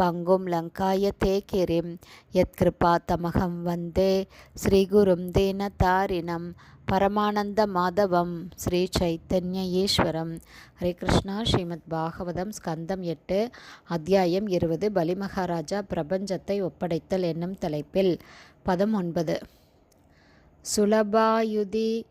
பங்கும் லங்காய கிரிம் யத்கிருபா தமகம் வந்தே. ஸ்ரீகுரும் தீனதாரிணம் பரமானந்த மாதவம். ஸ்ரீ சைத்தன்ய ஈஸ்வரம். ஹரே கிருஷ்ணா. ஸ்ரீமத் பாகவதம் ஸ்கந்தம் எட்டு அத்தியாயம் இருபது. பலிமகாராஜா பிரபஞ்சத்தை ஒப்படைத்தல் என்னும் தலைப்பில் பதம் ஒன்பது. சுலபாயுதி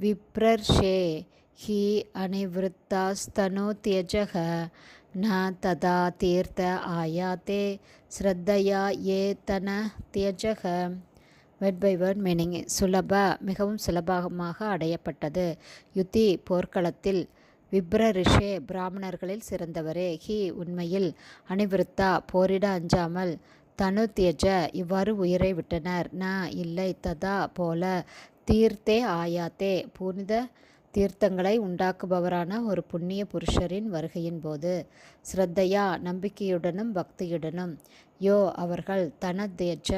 விப்ரர்ஷே. ஹி அனிவிருத்தாஸ்தனு தியஜக. ந ததா தீர்த்த ஆயாத்தே ஸ்ரத்தையா ஏ தன தியஜக வெட் பை வேர்ட் மீனிங் சுலப மிகவும் சுலபமாக அடையப்பட்டது. யுத்தி போர்க்களத்தில் விப்ர ரிஷே பிராமணர்களில் சிறந்தவரே. ஹி உண்மையில் அணிவிருத்தா போரிட அஞ்சாமல் தனு தியஜ இவ்வாறு உயிரை விட்டனர். ந இல்லை ததா போல தீர்த்தே ஆயாத்தே புனித தீர்த்தங்களை உண்டாக்குபவரான ஒரு புண்ணிய புருஷரின் வருகையின் போது ஸ்ரத்தையா நம்பிக்கையுடனும் பக்தியுடனும் யோ அவர்கள் தனதேற்ற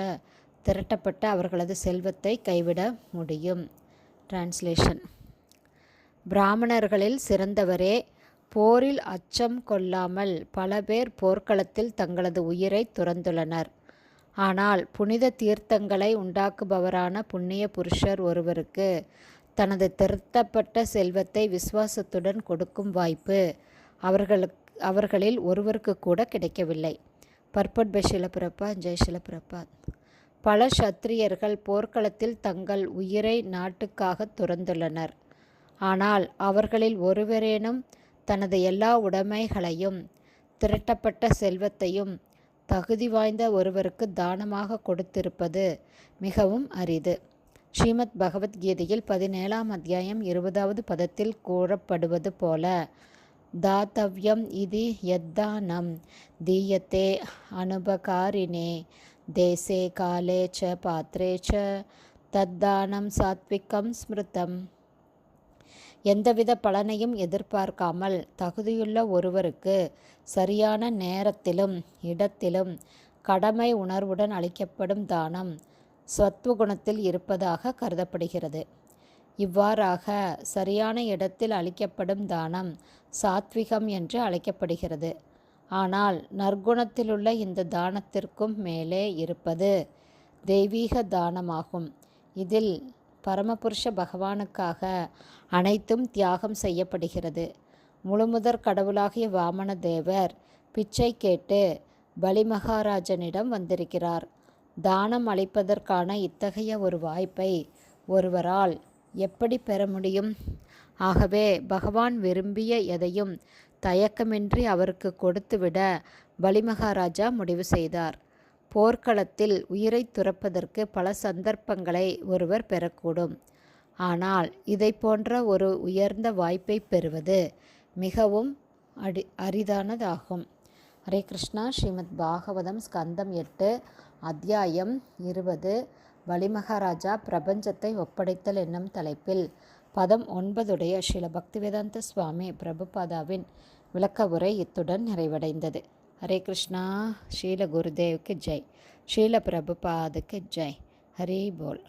திரட்டப்பட்ட அவர்களது செல்வத்தை கைவிட முடியும். டிரான்ஸ்லேஷன் பிராமணர்களில் சிறந்தவரே போரில் அச்சம் கொள்ளாமல் பல பேர் போர்க்களத்தில் தங்களது உயிரை துறந்துள்ளனர். ஆனால் புனித தீர்த்தங்களை உண்டாக்குபவரான புண்ணிய புருஷர் ஒருவருக்கு தனது திருத்தப்பட்ட செல்வத்தை விசுவாசத்துடன் கொடுக்கும் வாய்ப்பு அவர்களுக்கு அவர்களில் ஒருவருக்கு கூட கிடைக்கவில்லை. பர்பட் பை ஜெய் பல சத்திரியர்கள் போர்க்களத்தில் தங்கள் உயிரை நாட்டுக்காக துறந்துள்ளனர். ஆனால் அவர்களில் ஒருவரேனும் தனது எல்லா உடைமைகளையும் திரட்டப்பட்ட செல்வத்தையும் தகுதி வாய்ந்த ஒருவருக்கு தானமாக கொடுத்திருப்பது மிகவும் அரிது. ஸ்ரீமத் பகவத்கீதையில் பதினேழாம் அத்தியாயம் இருபதாவது பதத்தில் கூறப்படுவது போல தாத்தவ்யம் இது யத்தானம். தீயத்தே அனுபகாரினே தேசே காலே ச பாத்திரே ச தத்தானம் சாத்விகம் ஸ்மிருதம். எந்தவித பலனையும் எதிர்பார்க்காமல் தகுதியுள்ள ஒருவருக்கு சரியான நேரத்திலும் இடத்திலும் கடமை உணர்வுடன் அளிக்கப்படும் தானம். சத்துவகுணத்தில் இருப்பதாக கருதப்படுகிறது. இவ்வாறாக சரியான இடத்தில் அளிக்கப்படும் தானம் சாத்விகம் என்று அழைக்கப்படுகிறது. ஆனால் நற்குணத்திலுள்ள இந்த தானத்திற்கும் மேலே இருப்பது தெய்வீக தானமாகும். இதில் பரமபுருஷ பகவானுக்காக அனைத்தும் தியாகம் செய்யப்படுகிறது. முழுமுதற் கடவுளாகிய வாமன தேவர் பிச்சை கேட்டு பலிமகாராஜனிடம் வந்திருக்கிறார். தானம் அளிப்பதற்கான இத்தகைய ஒரு வாய்ப்பை ஒருவரால் எப்படி பெற முடியும்? ஆகவே பகவான் விரும்பிய எதையும் தயக்கமின்றி அவருக்கு கொடுத்துவிட பலிமகாராஜா முடிவு செய்தார். போர்க்களத்தில் உயிரை துறப்பதற்கு பல சந்தர்ப்பங்களை ஒருவர் பெறக்கூடும். ஆனால் இதை போன்ற ஒரு உயர்ந்த வாய்ப்பை பெறுவது மிகவும் அடி அரிதானதாகும். ஹரே கிருஷ்ணா. ஸ்ரீமத் பாகவதம் ஸ்கந்தம் எட்டு அத்தியாயம் இருபது. வலிமகாராஜா பிரபஞ்சத்தை ஒப்படைத்தல் என்னும் தலைப்பில். பதம் ஒன்பதுடைய ஸ்ரீல பக்திவேதாந்த சுவாமி பிரபுபாதாவின் விளக்க உரை இத்துடன் நிறைவடைந்தது. ஹரே கிருஷ்ணா. ஸ்ரீல குருதேவுக்கு ஜெய். ஸ்ரீல பிரபுபாதுக்கு ஜெய். ஹரி போல்.